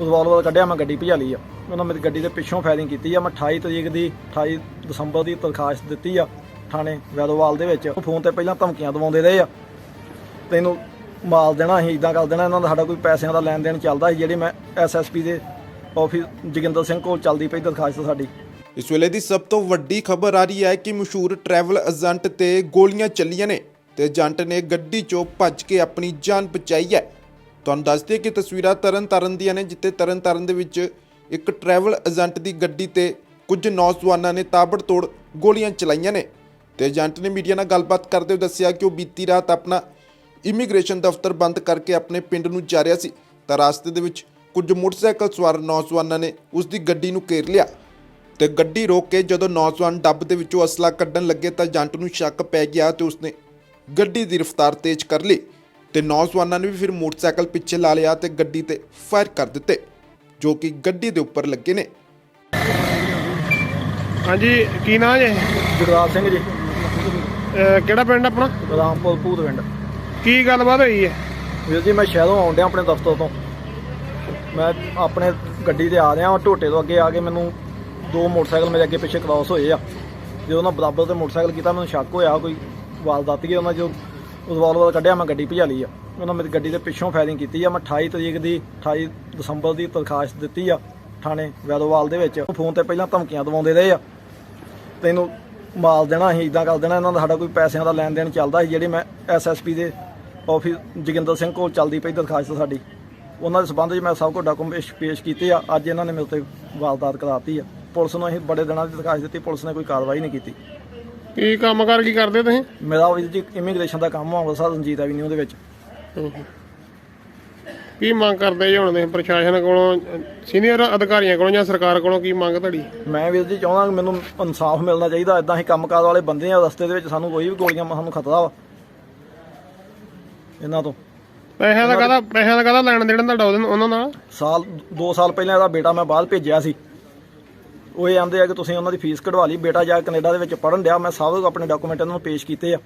Revolver ਕੱਢਿਆ, ਮੈਂ ਗੱਡੀ ਭਜਾ ਲਈ ਆ। ਉਹਨਾਂ ਮੇਰੀ ਗੱਡੀ ਦੇ ਪਿੱਛੋਂ ਫਾਇਰਿੰਗ ਕੀਤੀ ਆ। ਮੈਂ 28 ਤਰੀਕ ਦੀ 28 ਦਸੰਬਰ ਦੀ ਦਰਖਾਸਤ ਦਿੱਤੀ ਆ ਥਾਣੇ ਵੈਦੋਵਾਲ ਦੇ ਵਿੱਚ। ਫੋਨ ਤੇ ਪਹਿਲਾਂ ਧਮਕੀਆਂ ਦਵਾਉਂਦੇ ਰਹੇ ਆ। ਤੈਨੂੰ ਮਾਲ ਦੇਣਾ, ਅਸੀਂ ਇਦਾਂ ਕਰ ਦੇਣਾ। ਇਹਨਾਂ ਦਾ ਸਾਡਾ ਕੋਈ ਪੈਸਿਆਂ ਦਾ ਲੈਣ ਦੇਣ ਚੱਲਦਾ ਸੀ, ਜਿਹੜੀ ਮੈਂ ਐਸਐਸਪੀ ਦੇ ਆਫਿਸ ਜੋਗਿੰਦਰ ਸਿੰਘ ਕੋਲ ਚੱਲਦੀ ਪਈ ਦਰਖਾਸਤ ਸਾਡੀ। ਇਸ ਵੇਲੇ ਦੀ ਸਭ ਤੋਂ ਵੱਡੀ ਖਬਰ ਆ ਰਹੀ ਹੈ ਕਿ ਮਸ਼ਹੂਰ ਟਰੈਵਲ ਏਜੰਟ ਤੇ ਗੋਲੀਆਂ ਚੱਲੀਆਂ ਨੇ ਤੇ ਏਜੰਟ ਨੇ ਗੱਡੀ 'ਚੋਂ ਭੱਜ ਕੇ ਆਪਣੀ ਜਾਨ ਬਚਾਈ ਹੈ। ਤੁਹਾਨੂੰ ਦੱਸ ਦਈਏ ਕਿ ਤਸਵੀਰਾਂ ਤਰਨ ਤਾਰਨ ਦੀਆਂ ਨੇ, ਜਿੱਥੇ ਤਰਨ ਤਾਰਨ ਦੇ ਵਿੱਚ ਇੱਕ ਟਰੈਵਲ ਏਜੰਟ ਦੀ ਗੱਡੀ ਤੇ ਕੁਝ ਨੌਜਵਾਨਾਂ ਨੇ ਤਾਬੜਤੋੜ ਗੋਲੀਆਂ ਚਲਾਈਆਂ ਨੇ। ਤੇ ਏਜੰਟ ਨੇ ਮੀਡੀਆ ਨਾਲ ਗੱਲਬਾਤ ਕਰਦੇ ਹੋਏ ਦੱਸਿਆ ਕਿ ਉਹ ਬੀਤੀ ਰਾਤ ਆਪਣਾ ਇਮੀਗ੍ਰੇਸ਼ਨ ਦਫ਼ਤਰ ਬੰਦ ਕਰਕੇ ਆਪਣੇ ਪਿੰਡ ਨੂੰ ਜਾ ਰਿਹਾ ਸੀ। ਤਾਂ ਰਸਤੇ ਦੇ ਵਿੱਚ ਕੁਝ ਮੋਟਰਸਾਈਕਲ ਸਵਾਰ ਨੌਜਵਾਨਾਂ ਨੇ ਉਸ ਦੀ ਗੱਡੀ ਨੂੰ ਘੇਰ ਲਿਆ। ਤੇ ਗੱਡੀ ਰੋਕ ਕੇ ਜਦੋਂ ਨੌਜਵਾਨ ਡੱਬ ਦੇ ਵਿੱਚੋਂ ਅਸਲਾ ਕੱਢਣ ਲੱਗੇ ਤਾਂ ਏਜੰਟ ਨੂੰ ਸ਼ੱਕ ਪੈ ਗਿਆ ਤੇ ਉਸਨੇ ਗੱਡੀ ਦੀ ਰਫ਼ਤਾਰ ਤੇਜ਼ ਕਰ ਲਈ। ਤੇ ਨੌਜਵਾਨਾਂ ਨੇ ਵੀ ਫਿਰ ਮੋਟਰਸਾਈਕਲ ਪਿੱਛੇ ਲਾ ਲਿਆ ਤੇ ਗੱਡੀ ਤੇ ਫਾਇਰ ਕਰ ਦਿੱਤੇ ਜੋ ਕਿ ਗੱਡੀ ਦੇ ਉੱਪਰ ਲੱਗੇ ਨੇ। ਹਾਂਜੀ ਕੀ ਨਾਂ ਜੇ? ਜਗਰਾਜ ਸਿੰਘ ਜੀ। ਅਹ ਕਿਹੜਾ ਪਿੰਡ ਆਪਣਾ? ਰਾਮਪੁਰ ਪਿੰਡ। ਕੀ ਗੱਲਬਾਤ ਹੋਈ ਹੈ? ਵੀਰ ਜੀ ਮੈਂ ਸ਼ਹਿਰੋਂ ਆਉਣ ਡਿਆ ਆਪਣੇ ਦਫ਼ਤਰ ਤੋਂ। ਮੈਂ ਆਪਣੇ ਗੱਡੀ ਤੇ ਆ ਰਿਹਾ ਹਾਂ ਢੋਟੇ ਤੋਂ ਅੱਗੇ ਆ ਕੇ ਮੈਨੂੰ ਦੋ ਮੋਟਰਸਾਈਕਲ ਮੇਰੇ ਅੱਗੇ ਪਿੱਛੇ ਕ੍ਰਾਸ ਹੋਏ ਆ। ਜਦੋਂ ਉਹਨਾਂ ਬਰਾਬਰ ਤੇ ਮੋਟਰਸਾਈਕਲ ਕੀਤਾ ਮੈਨੂੰ ਸ਼ੱਕ ਹੋਇਆ ਕੋਈ ਵਾਰਦਾਤੀ ਹੈ ਉਹਨਾਂ ਜੋ ਰਿਵਾਲਵਰ ਕੱਢਿਆ, ਮੈਂ ਗੱਡੀ ਭਜਾ ਲਈ ਆ। ਉਹਨਾਂ ਮੇਰੀ ਗੱਡੀ ਦੇ ਪਿੱਛੋਂ ਫਾਇਰਿੰਗ ਕੀਤੀ ਆ। ਮੈਂ 28 ਤਰੀਕ ਦੀ 28 ਦਸੰਬਰ ਦੀ ਦਰਖਾਸਤ ਦਿੱਤੀ ਆ ਥਾਣੇ ਵੈਦੋਵਾਲ ਦੇ ਵਿੱਚ। ਫੋਨ ਤੇ ਪਹਿਲਾਂ ਧਮਕੀਆਂ ਦਵਾਉਂਦੇ ਰਹੇ ਆ। ਤੈਨੂੰ ਮਾਲ ਦੇਣਾ, ਅਸੀਂ ਇਦਾਂ ਕਰ ਦੇਣਾ। ਇਹਨਾਂ ਦਾ ਸਾਡਾ ਕੋਈ ਪੈਸਿਆਂ ਦਾ ਲੈਣ ਦੇਣ ਚੱਲਦਾ ਸੀ, ਜਿਹੜੀ ਮੈਂ ਐਸਐਸਪੀ ਦੇ ਆਫਿਸ ਜੋਗਿੰਦਰ ਸਿੰਘ ਕੋਲ ਚੱਲਦੀ ਪਈ ਦਰਖਾਸਤ ਸਾਡੀ। ਉਹਨਾਂ ਦੇ ਸਬੰਧ 'ਚ ਮੈਂ ਸਭ ਕੁਝ ਡਾਕੂਮੈਂਟ ਪੇਸ਼ ਕੀਤੇ ਆ। ਅੱਜ ਇਹਨਾਂ ਨੇ ਮੇਰੇ ਤੇ ਵਾਰਦਾਤ ਕਰਾਤੀ ਆ। ਪੁਲਿਸ ਨੂੰ ਅਸੀਂ ਬੜੇ ਦਿਨਾਂ ਦੀ ਦਰਖਾਸਤ ਦਿੱਤੀ। ਪੁਲਿਸ ਨੇ ਕੋਈ ਕਾਰਵਾਈ ਨਹੀਂ ਕੀਤੀ। ਕੀ ਕੰਮ ਕਰ ਕੀ ਕਰਦੇ ਤੁਸੀਂ? ਮੇਰਾ ਵੀਰ ਜੀ ਇਮੀਗ੍ਰੇਸ਼ਨ ਦਾ ਕੰਮ ਆ ਅੰਮ੍ਰਿਤਸਰ ਰਣਜੀਤ ਐਵੀਨਿਊ ਦੇ ਵਿੱਚ। ਕੀ ਮੰਗ ਕਰਦੇ ਜੀ ਹੁਣ ਤੁਸੀਂ ਪ੍ਰਸ਼ਾਸਨ ਕੋਲੋਂ ਸੀਨੀਅਰ ਅਧਿਕਾਰੀਆਂ ਕੋਲੋਂ ਜਾਂ ਸਰਕਾਰ ਕੋਲੋਂ ਕੀ ਮੰਗ ਤੁਹਾਡੀ? ਮੈਂ ਵੀਰ ਜੀ ਚਾਹੁੰਦਾ ਕਿ ਮੈਨੂੰ ਇਨਸਾਫ ਮਿਲਣਾ ਚਾਹੀਦਾ ਇਦਾਂ ਹੀ ਕੰਮਕਾਰ ਵਾਲੇ ਬੰਦੇ ਆ ਰਸਤੇ ਦੇ ਵਿੱਚ ਸਾਨੂੰ ਕੋਈ ਵੀ ਗੋਲੀਆਂ ਸਾਨੂੰ ਖਤਰਾ ਵਾ। ਇਹਨਾਂ ਤੋਂ। ਪੈਸਿਆਂ ਦਾ ਕਾਹਦਾ ਪੈਸਿਆਂ ਦਾ ਕਾਹਦਾ ਲੈਣ ਦੇਣ ਤੁਹਾਡਾ ਉਹਦੇ- ਉਹਨਾਂ ਨਾਲ? ਸਾਲ 2 ਸਾਲ ਪਹਿਲਾਂ ਇਹਦਾ ਬੇਟਾ ਮੈਂ ਬਾਹਰ ਭੇਜਿਆ ਸੀ। ਉਹ ਇਹ ਆਂਦੇ ਆ ਕਿ ਤੁਸੀਂ ਉਹਨਾਂ ਦੀ ਫੀਸ ਕਢਵਾ ਲਈ। ਬੇਟਾ ਜਾ ਕੈਨੇਡਾ ਦੇ ਵਿੱਚ ਪੜਨ ਡਿਆ। ਮੈਂ ਸਭ ਆਪਣੇ ਡਾਕੂਮੈਂਟ ਇਹਨਾਂ ਨੂੰ ਪੇਸ਼ ਕੀਤੇ ਆ।